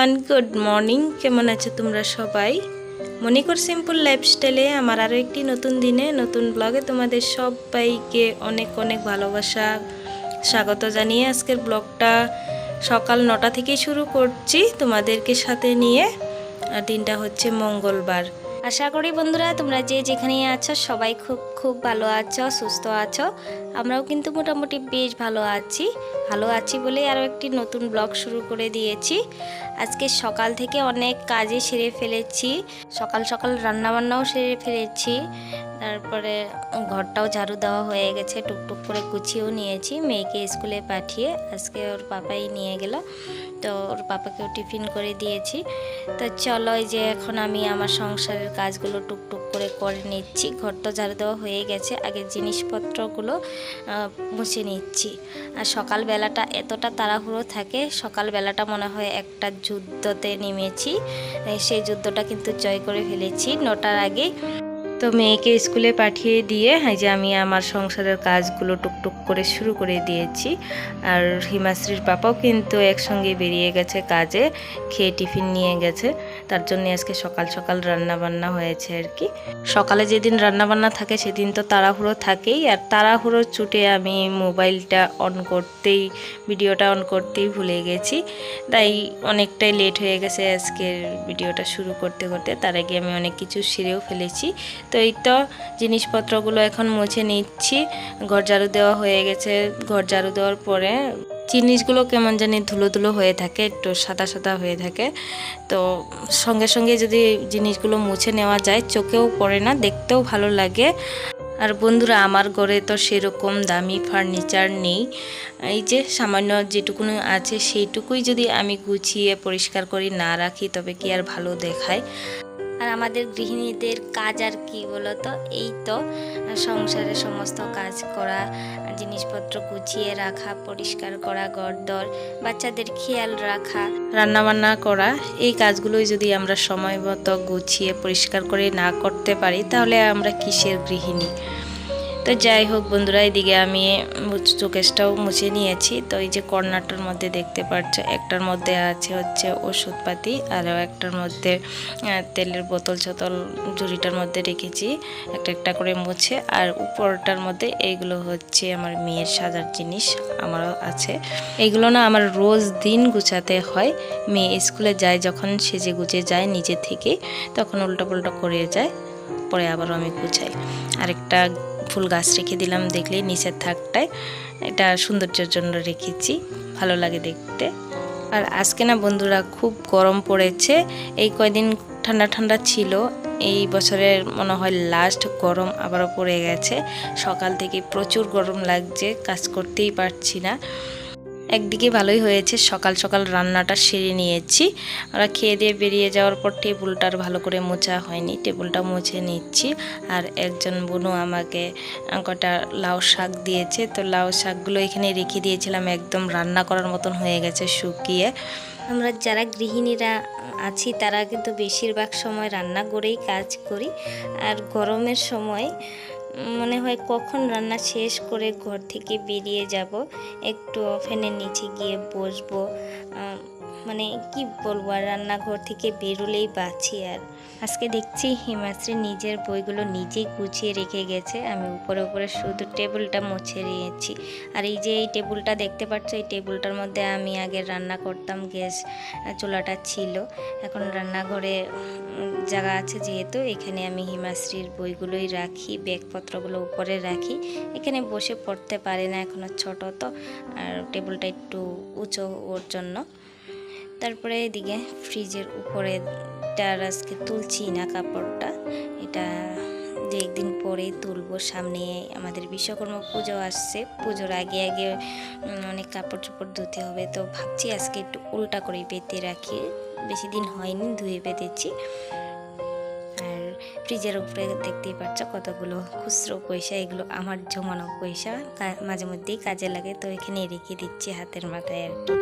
Everyone good morning কেমন আছো তোমরা সবাই? মণিকর সিম্পল লাইফস্টাইলে আমার আরও একটি নতুন দিনে, নতুন ব্লগে তোমাদের সবাইকে অনেক অনেক ভালোবাসা, স্বাগত জানিয়ে আজকের ব্লগটা সকাল নটা থেকে শুরু করছি তোমাদেরকে সাথে নিয়ে। আর দিনটা হচ্ছে মঙ্গলবার। আশা করি বন্ধুরা তোমরা যে যেখানে আছো, সবাই খুব খুব ভালো আছো, সুস্থ আছো। আমরাও কিন্তু মোটামুটি বেশ ভালো আছি। ভালো আছি বলে আরও একটি নতুন ব্লগ শুরু করে দিয়েছি। আজকে সকাল থেকে অনেক কাজে সেরে ফেলেছি। সকাল সকাল রান্নাবান্নাও সেরে ফেলেছি। তারপরে ঘরটাও ঝাড়ু দেওয়া হয়ে গেছে, টুকটুক করে গুছিয়েও নিয়েছি। মেয়েকে স্কুলে পাঠিয়ে আজকে ওর পাপাই নিয়ে গেল, তো ওর পাপাকেও টিফিন করে দিয়েছি। তো চলো যে এখন আমি আমার সংসারের কাজগুলো টুকটুক করে করে নিচ্ছি। ঘরটা ঝাড়ু দেওয়া হয়ে গেছে, আগে জিনিসপত্রগুলো মুছে নিচ্ছি। আর সকালবেলাটা এতটা তাড়াহুড়ো থাকে, সকালবেলাটা মনে হয় একটা যুদ্ধতে নেমেছি সেই যুদ্ধটা কিন্তু জয় করে ফেলেছি, নটার আগে। তো মেয়েকে স্কুলে পাঠিয়ে দিয়ে, এই যে আমি আমার সংসারের কাজগুলো টুকটুক করে শুরু করে দিয়েছি। আর হিমাশ্রীর পাপাও কিন্তু একসঙ্গে বেরিয়ে গেছে কাজে, খেয়ে টিফিন নিয়ে গেছে। তার জন্য আজকে সকাল সকাল রান্না বান্না হয়েছে আর কি। সকালে যেদিন রান্না বান্না থাকে সেদিন তো তাড়াহুড়ো থাকেই। আর তাড়াহুড়ো ছুটে আমি মোবাইলটা অন করতেই, ভিডিওটা অন করতেই ভুলে গেছি। তাই অনেকটাই লেট হয়ে গেছে আজকের ভিডিওটা শুরু করতে করতে। তার আগে আমি অনেক কিছু সেরেও ফেলেছি। তো এই তো জিনিসপত্রগুলো এখন মুছে নিচ্ছি। ঘর ঝাড়ু দেওয়া হয়ে গেছে। ঘর ঝাড়ু দেওয়ার পরে জিনিসগুলো কেমন জানি ধুলো ধুলো হয়ে থাকে, একটু সাদা সাদা হয়ে থাকে। তো সঙ্গে সঙ্গে যদি জিনিসগুলো মুছে নেওয়া যায়, চোখেও পড়ে না, দেখতেও ভালো লাগে। আর বন্ধুরা, আমার ঘরে তো সেরকম দামি ফার্নিচার নেই। এই যে সামান্য যেটুকুনি আছে, সেইটুকুই যদি আমি গুছিয়ে পরিষ্কার করি, না রাখি, তবে কি আর ভালো দেখায়? আর আমাদের গৃহিণীদের কাজ আর কি বলতো? এই তো, সংসারে সমস্ত কাজ করা, জিনিসপত্র গুছিয়ে রাখা, পরিষ্কার করা গড়দর বাচ্চাদের খেয়াল রাখা। রান্নাবান্না করা, এই কাজগুলোই যদি আমরা সময় মতো গুছিয়ে, পরিষ্কার করে না করতে পারি, তাহলে আমরা কিসের গৃহিণী? তো যাই হোক বন্ধুরা, এদিকে আমি চোকেশটাও মুছে নিয়েছি। তো এই যে কর্নারটার মধ্যে দেখতে পাচ্ছ, একটার মধ্যে আছে হচ্ছে ওষুধপাতি, আরও একটার মধ্যে তেলের বোতল চতল ঝুড়িটার মধ্যে রেখেছি, একটা একটা করে মুছে। আর উপরটার মধ্যে এইগুলো হচ্ছে আমার মেয়ের সাজার জিনিস আমারও আছে। এইগুলো না আমার রোজ দিন গুছাতে হয়। মেয়ে স্কুলে যায় যখন সেজে গুজে যায় নিজে থেকে, তখন উল্টো পুল্টো করে যায়, পরে আবারও আমি গুছাই। আরেকটা ফুল গাছ রেখে দিলাম দেখলে নিচের থাকটায়। এটা সৌন্দর্যের জন্য রেখেছি, ভালো লাগে দেখতে। আর আজকে না বন্ধুরা খুব গরম পড়েছে, এই কয়দিন ঠান্ডা ঠান্ডা ছিল, এই বছরের মনে হয় লাস্ট গরম আবারও পড়ে গেছে। সকাল থেকে প্রচুর গরম লাগছে, কাজ করতেই পারছি না। একদিকে ভালোই হয়েছে, সকাল সকাল রান্নাটা সেরে নিয়েছি। ওরা খেয়ে দিয়ে বেরিয়ে যাওয়ার পর টেবিলটা আর ভালো করে মোছা হয়নি, টেবিলটা মুছে নিচ্ছি। আর একজন বোনও আমাকে কটা লাউ শাক দিয়েছে, তো লাউ শাকগুলো এখানে রেখে দিয়েছিলাম, একদম রান্না করার মতন হয়ে গেছে শুকিয়ে। আমরা যারা গৃহিণীরা আছি, তারা কিন্তু বেশিরভাগ সময় রান্না করেই কাজ করি। আর গরমের সময় মনে হয় কখন রান্না শেষ করে ঘর থেকে বেরিয়ে যাব, একটু ফ্যানের নিচে গিয়ে বসবো মানে কি বলব, আর রান্নাঘর থেকে বেরোলেই বাঁচি আর। আজকে দেখছি হিমাশ্রী নিজের বইগুলো নিজেই গুছিয়ে রেখে গেছে। আমি উপরে উপরে শুধু টেবিলটা মুছে নিয়েছি। আর এই যে এই টেবিলটা দেখতে পাচ্ছ, এই টেবিলটার মধ্যে আমি আগে রান্না করতাম, গ্যাস চুলাটা ছিল। এখন রান্নাঘরে জায়গা আছে যেহেতু, এখানে আমি হিমাশ্রীর বইগুলোই রাখি, ব্যাগপত্রগুলো উপরে রাখি। এখানে বসে পড়তে পারে না এখনও ছোট তো, আর টেবিলটা একটু উঁচু ওর জন্য। তারপরে এদিকে ফ্রিজের উপরে তার আজকে তুলছি না কাপড়টা। এটা দু একদিন পরেই তুলবো, সামনে আমাদের বিশ্বকর্মা পুজো আসছে। পুজোর আগে আগে অনেক কাপড় চোপড় ধুতে হবে। তো ভাবছি আজকে একটু উল্টা করে পেতে রাখি। বেশি দিন হয়নি, ধুয়ে পেতেছি। আর ফ্রিজের উপরে দেখতেই পাচ্ছ কতগুলো খুচরো পয়সা, এগুলো আমার জমানো পয়সা। মাঝে মধ্যেই কাজে লাগে, তো এখানে রেখে দিচ্ছি হাতের মাথায় আর কি।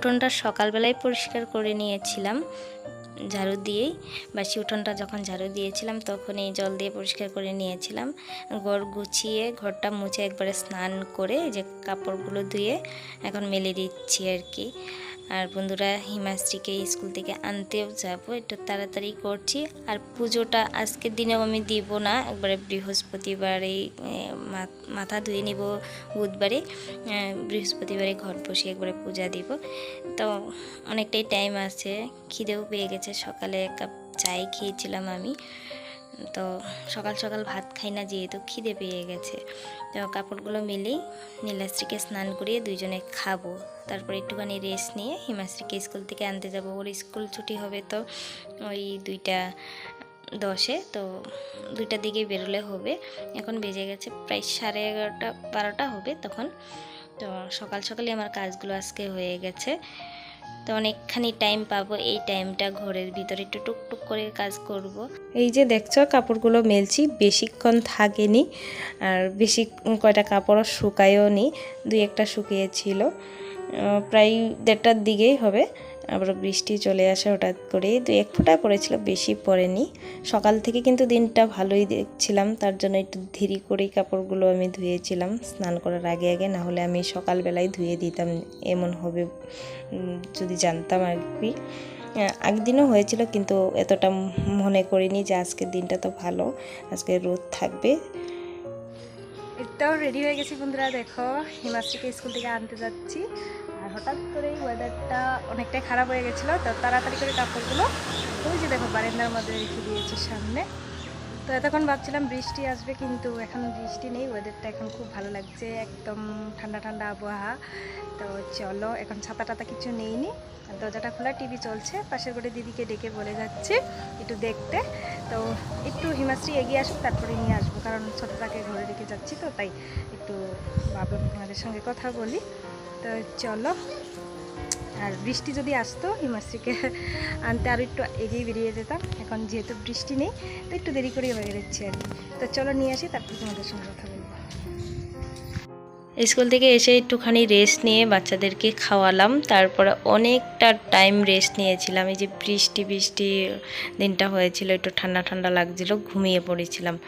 উঠোনটা সকালবেলায় পরিষ্কার করে নিয়েছিলাম, ঝাড়ু দিয়েই। বাসি উঠোনটা যখন ঝাড়ু দিয়েছিলাম তখন এই জল দিয়ে পরিষ্কার করে নিয়েছিলাম। ঘর গুছিয়ে, ঘরটা মুছে একবারে স্নান করে যে কাপড়গুলো ধুয়ে এখন মেলে দিচ্ছি আর কি। আর বন্ধুরা হিমাশ্রীকে স্কুল থেকে আনতেও যাব, একটু তাড়াতাড়ি করছি। আর পুজোটা আজকের দিনেও আমি দিব না, একবারে বৃহস্পতিবারে মাথা ধুয়ে নিব বুধবারে। বৃহস্পতিবারে ঘর বসে একবারে পূজা দিব। তো অনেকটাই টাইম আছে, খিদেও পেয়ে গেছে, সকালে এক কাপ চাই খেয়েছিলাম আমি। তো সকাল সকাল ভাত খাই না, যেহেতু খিদে পেয়ে গেছে। তো কাপড়গুলো মিলেই নীলাশ্রীকে স্নান করিয়ে দুইজনে খাব। তারপর একটুখানি রেস্ট নিয়ে হিমাশ্রীকে স্কুল থেকে আনতে যাব। ওর স্কুল ছুটি হবে তো ওই দুইটা দশে, তো দুইটার দিকে বেরোলে হবে। এখন বেজে গেছে প্রায় সাড়ে এগারোটা, বারোটা হবে তখন। তো সকাল সকালই আমার কাজগুলো আজকে হয়ে গেছে। তো অনেকখানি টাইম পাবো, এই টাইমটা ঘরের ভিতরে একটু টুকটুক করে কাজ করব। এই যে দেখছ, কাপড়গুলো মেলছি, বেশিক্ষণ থাকেনি, আর বেশি কয়টা কাপড়ও শুকায়ও নি দুই একটা শুকিয়েছিল প্রায় দেড়টার দিকেই হবে আবার বৃষ্টি চলে আসে হঠাৎ করে দুই এক ফোঁটা পড়েছিল বেশি পড়েনি। সকাল থেকে কিন্তু দিনটা ভালোই দেখছিলাম তার জন্য একটু ধীরে করেই কাপড়গুলো আমি ধুয়েছিলাম। স্নান করার আগে আগে না হলে আমি সকালবেলায় ধুয়ে দিতাম এমন হবে যদি জানতাম আর কি। আহ, আগের দিনও হয়েছিল কিন্তু এতটা মনে করিনি যে আজকের দিনটা তো ভালো আজকে রোদ থাকবে। এটাও রেডি হয়ে গেছি বন্ধুরা দেখো হিমাশ্রীকে স্কুল থেকে আনতে যাচ্ছি। হঠাৎ করেই ওয়েদারটা অনেকটাই খারাপ হয়ে গেছিল। তো তাড়াতাড়ি করে কাপড়গুলো ওই যে দেখো বারেন্দার মধ্যে রেখে দিয়েছি সামনে। তো এতক্ষণ ভাবছিলাম বৃষ্টি আসবে, কিন্তু এখন বৃষ্টি নেই। ওয়েদারটা এখন খুব ভালো লাগছে, একদম ঠান্ডা ঠান্ডা আবহাওয়া। তো চলো, এখন ছাতা টাতা কিছু নেইনি। দরজাটা খোলা, টিভি চলছে। পাশের করে দিদিকে ডেকে বলে যাচ্ছে একটু দেখতে। তো একটু হিমাশ্রী এগিয়ে আসুক, তারপরে নিয়ে আসব। কারণ ছোটোটাকে ঘরে রেখে যাচ্ছি তো, তাই একটু ভাবলাম তোমাদের সঙ্গে কথা বলি। তো চলো। আর বৃষ্টি যদি আসতো, হিমাশ্রীকে আনতে আরও একটু এগিয়ে বেরিয়ে যেতাম। এখন যেহেতু বৃষ্টি নেই, তো একটু দেরি করে বেরোচ্ছি আর তো চলো নিয়ে আসি, তারপর তোমাদের সঙ্গে কথা স্কুল থেকে এসে একটুখানি রেস্ট নিয়ে বাচ্চাদেরকে খাওয়ালাম। তারপরে অনেকটা টাইম রেস্ট নিয়েছিলাম। এই যে বৃষ্টি বৃষ্টি দিনটা হয়েছিল, একটু ঠান্ডা ঠান্ডা লাগছিল, ঘুমিয়ে পড়েছিলাম।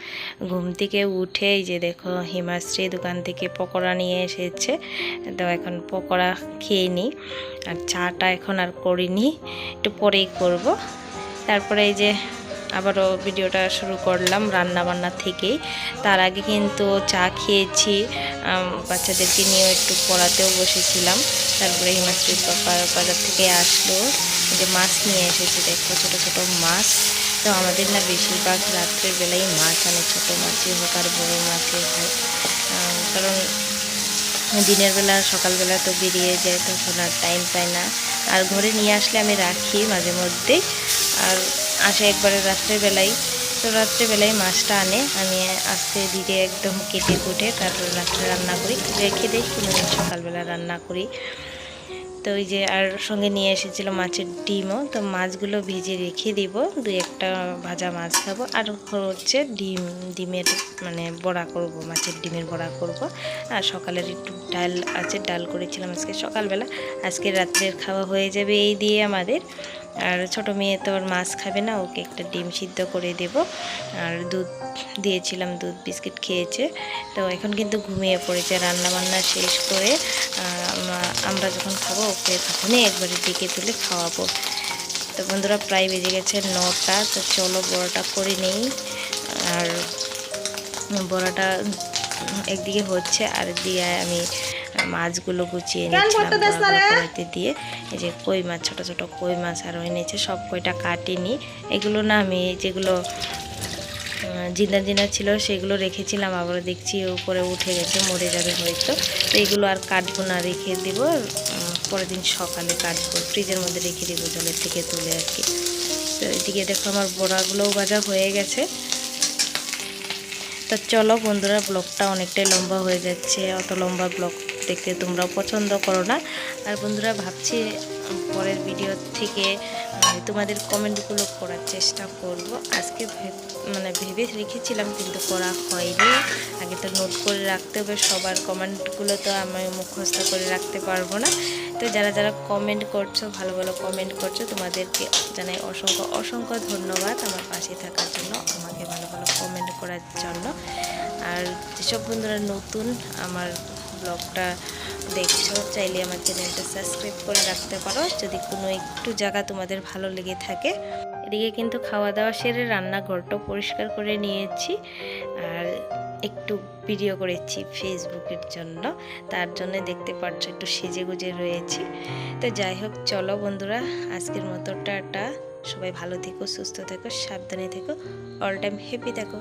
ঘুম থেকে উঠে এই যে দেখো, হিমাশ্রী দোকান থেকে পকোড়া নিয়ে এসেছে। তো এখন পকোড়া খেয়ে নিই। আর চাটা এখন আর করিনি, একটু পরেই করব। তারপরে এই যে আবারও ভিডিওটা শুরু করলাম রান্না বান্না থেকেই। তার আগে কিন্তু চা খেয়েছি বাচ্চাদেরকে নিয়েও একটু পড়াতেও বসেছিলাম। তারপরে হিমাশ্রীর পাপা বাজার থেকে আসলো। যে মাছ নিয়ে এসেছে, দেখো ছোটো ছোটো মাছ। তো আমাদের না বেশিরভাগ রাত্রের বেলায় মাছ আনে, ছোটো মাছই হোক আর বড়ো মাছই হোক। কারণ দিনের বেলা, সকালবেলা তো বেরিয়ে যায় তখন আর টাইম পাই না। আর ঘরে নিয়ে আসলে আমি রাখি মাঝে মধ্যে আর আসে একবারে রাত্রের বেলায় তো রাত্রেবেলায় মাছটা আনে, আমি আস্তে ধীরে একদম কেটে কুটে তারপরে রাত্রে রান্না করি। রেখে দিই কোনোদিন সকালবেলা রান্না করি। তো ওই যে আর সঙ্গে নিয়ে এসেছিল মাছের ডিমও, তো মাছগুলো ভেজে রেখে দিব দু একটা ভাজা মাছ খাব। আর হচ্ছে ডিম, ডিমের মানে বড়া করব, মাছের ডিমের বড়া করব। আর সকালের একটু ডাল আছে, ডাল করেছিলাম আজকে সকালবেলা। আজকে রাত্রের খাওয়া হয়ে যাবে এই দিয়ে আমাদের। আর ছোট মেয়ে তো আর মাছ খাবে না, ওকে একটা ডিম সিদ্ধ করে দেব। আর দুধ দিয়েছিলাম, দুধ বিস্কিট খেয়েছে। তো এখন কিন্তু ঘুমিয়ে পড়েছে রান্না বান্না শেষ করে আমরা যখন খাব, ওকে তখনই একবারে ডেকে তুলে খাওয়াবো। তো বন্ধুরা, প্রায় বেজে গেছে নটা, তো চলো বড়টা করে নেই। আর বড়াটা একদিকে হচ্ছে, আর দিয়ে আমি মাছগুলো গুছিয়ে নিচ্ছিলাম দিয়ে। এই যে কই মাছ ছোট ছোট কই মাছ আরও এনেছে সব কইটা কাটিনি। এগুলো না আমি যেগুলো জিন্দা জিন্দা ছিল সেগুলো রেখেছিলাম আবার দেখছি উপরে উঠে গেছে মরে যাবে হয়তো। তো এগুলো আর কাটবো না রেখে দেব পরের দিন সকালে কাটবো ফ্রিজের মধ্যে রেখে দেবো জলের থেকে তুলে আর কি। তো এদিকে দেখো আমার বড়াগুলোও ভাজা হয়ে গেছে। তো চলো বন্ধুরা ব্লগটা অনেকটাই লম্বা হয়ে যাচ্ছে অত লম্বা ব্লগ দেখতে তোমরাও পছন্দ করো না। আর বন্ধুরা, ভাবছি পরের ভিডিও থেকে তোমাদের কমেন্টগুলো করার চেষ্টা করব। আজকে মানে ভেবে রেখেছিলাম, কিন্তু করা হয়নি। আগে তো নোট করে রাখতে হবে, সবার কমেন্টগুলো তো আমি মুখস্থ করে রাখতে পারব না। তো যারা যারা কমেন্ট করছ, ভালো ভালো কমেন্ট করছ, তোমাদেরকে জানাই অসংখ্য অসংখ্য ধন্যবাদ আমার পাশে থাকার জন্য, আমাকে ভালো ভালো কমেন্ট করার জন্য। আর যেসব বন্ধুরা নতুন, আমার ব্লগটা দেখছ, চাইলে আমার চ্যানেলটা সাবস্ক্রাইব করে রাখতে পারো। যদি কোনো একটু জায়গা তোমাদের ভালো লেগে থাকে। এদিকে কিন্তু খাওয়া দাওয়া সেরে রান্নাঘরটা পরিষ্কার করে নিয়েছি আর একটু ভিডিও করেছি ফেসবুকের জন্য। তার জন্য দেখতে পাচ্ছ একটু সেজে গুজে রয়েছি। তো যাই হোক, চলো বন্ধুরা, আজকের মতো টাটা। সবাই ভালো থেকো, সুস্থ থেকো, সাবধানে থেকো। অল টাইম হ্যাপি থেকো।